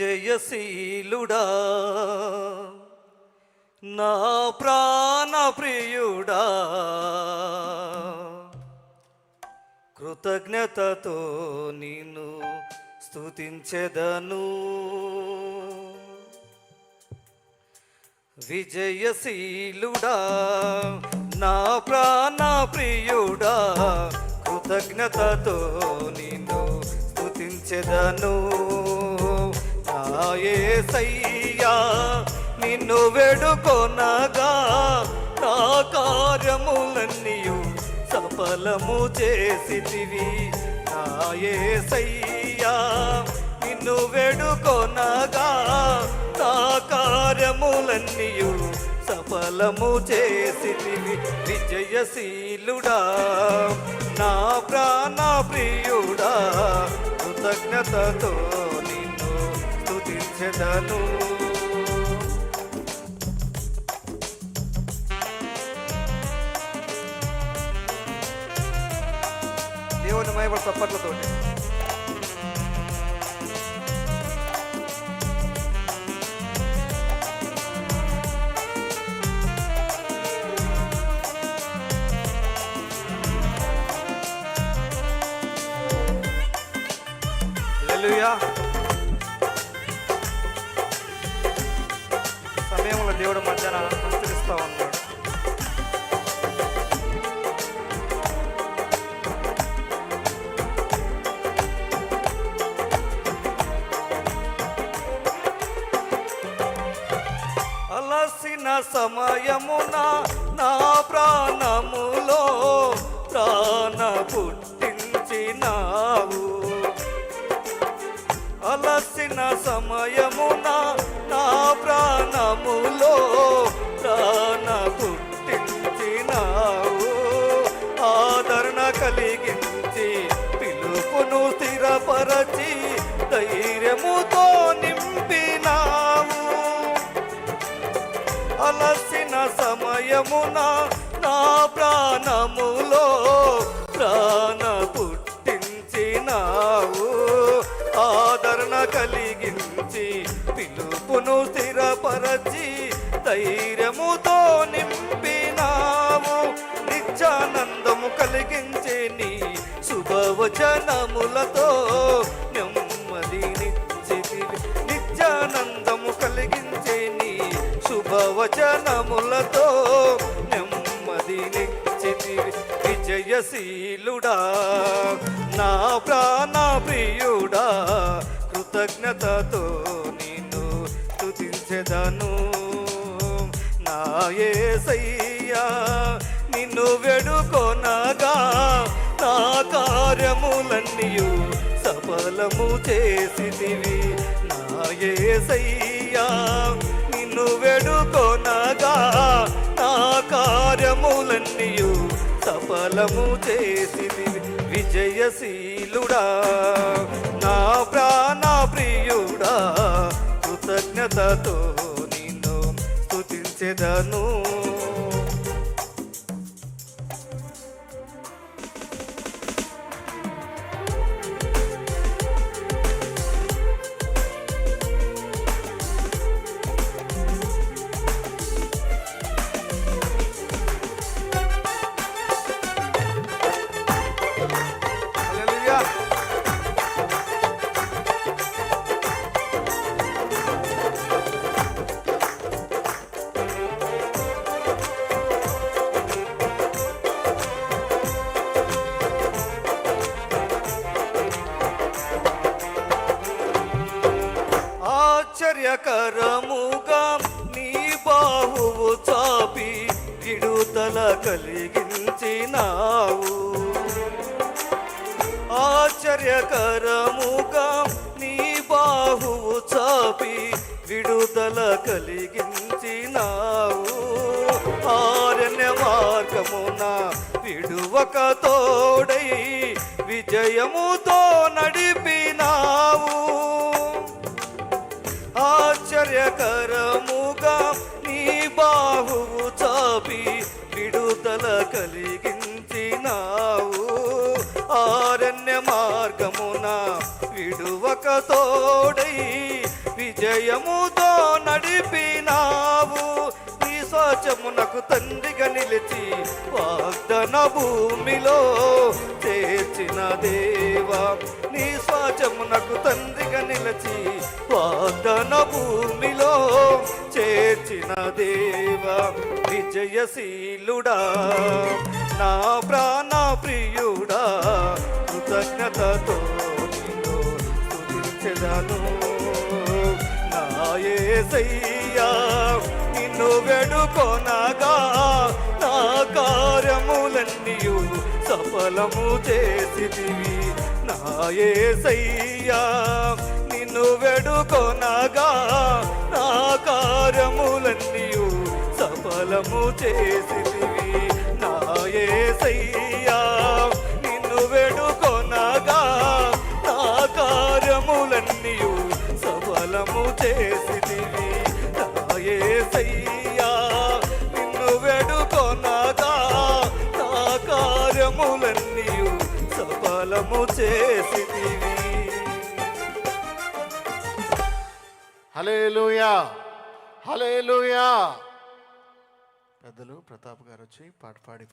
జయశీలుడా. నా ప్రాణ ప్రియుడా. కృతజ్ఞతతో నిన్ను స్తుతించెదను. విజయశీలుడా. నా ప్రాణ ప్రియుడా. కృతజ్ఞతతో నిన్ను స్తుతించెదను. నాయసయ్యా నిన్ను వేడుకొనగా నా కార్యములన్నీయు సఫలము చేసితివి. నాయసయ్యా నిన్ను వేడుకొనగా నా కార్యములన్నీయు సఫలము చేసితివి. విజయశీలుడా నా ప్రాణ ప్రియుడా కృతజ్ఞతతో స్తుతించెదను దేవుని మైబడి చప్పట్లతోటి హల్లెలూయా దేవుడు మధ్యన సంచరిస్తూ ఉన్నాడు. అలసిన సమయమున నా ప్రాణములో ప్రాణ పుట్టించినావు. అలసిన సమయమున నా ప్రాణములో కలిగించి పిలుపును స్థిరపరచి ధైర్యముతో నింపినావు. అలసిన సమయమున నా ప్రాణములో ప్రాణ పుట్టించినావు. ఆదరణ కలిగించి పిలుపును స్థిరపరచి ధైర్యముతో నింపినావు. నిత్యానందము కలిగించి శుభవచనములతో నెమ్మదినిచ్చితివి నిత్యానందము కలిగించే నీ శుభవచనములతో నెమ్మదినిచ్చితివి విజయశీలుడా నా ప్రాణ ప్రియుడా కృతజ్ఞతతో నిన్ను స్తుతించెదను. నాయే యేసయ్యా నిన్ను వెడుకొనగా నాకా కార్యములన్నీయు సఫలము చేసితివి. నాయసయ్యా నిన్ను వెడుకొనగా నా కార్యములన్నీయు సఫలము చేసితివి. విజయశీలుడా నా ప్రాణ ప్రియుడా కృతజ్ఞతతో నిన్ను స్తుతించెదను. ఆశ్చర్యకరముగా నీ బాహువు చాపి విడుదల కలిగించినావు. ఆశ్చర్యకరముగా నీ బాహువు చాపి విడుదల కలిగించినావు. ఆరణ్య మార్గమున విడువక తోడై విజయముతో నడిపి ఆశ్చర్యకరముగా నీ బాహువు చాపి విడుదల కలిగించినావు. ఆరణ్య మార్గమున విడువక తోడై విజయముతో నడిపినావు. నీ స్వచమునకు తండ్రిగా నిలిచి వాగ్దన భూమిలో చేర్చిన దేవా నీ స్వచమునకు తండ్రిగా నిలచి వాదన భూమిలో చేర్చిన దేవా విజయశీలుడా నా ప్రాణ ప్రియుడా కృతజ్ఞతతో నిన్ను స్తుతించెదను. నిన్ను వేడుకొనగా బలము చేసిదివి నా యేసయ్యా నిన్ను వెడుకొనగా నా కార్యములన్నీయు సఫలము చేసిదివి నా యేసయ్యా నిన్ను వెడుకొనగా నా కార్యములన్నీయు సఫలము చేసి సఫలము చేసితివి. హలేలుయా హలేలుయా పెద్దలు ప్రతాప్ గారు వచ్చి పాట పాడి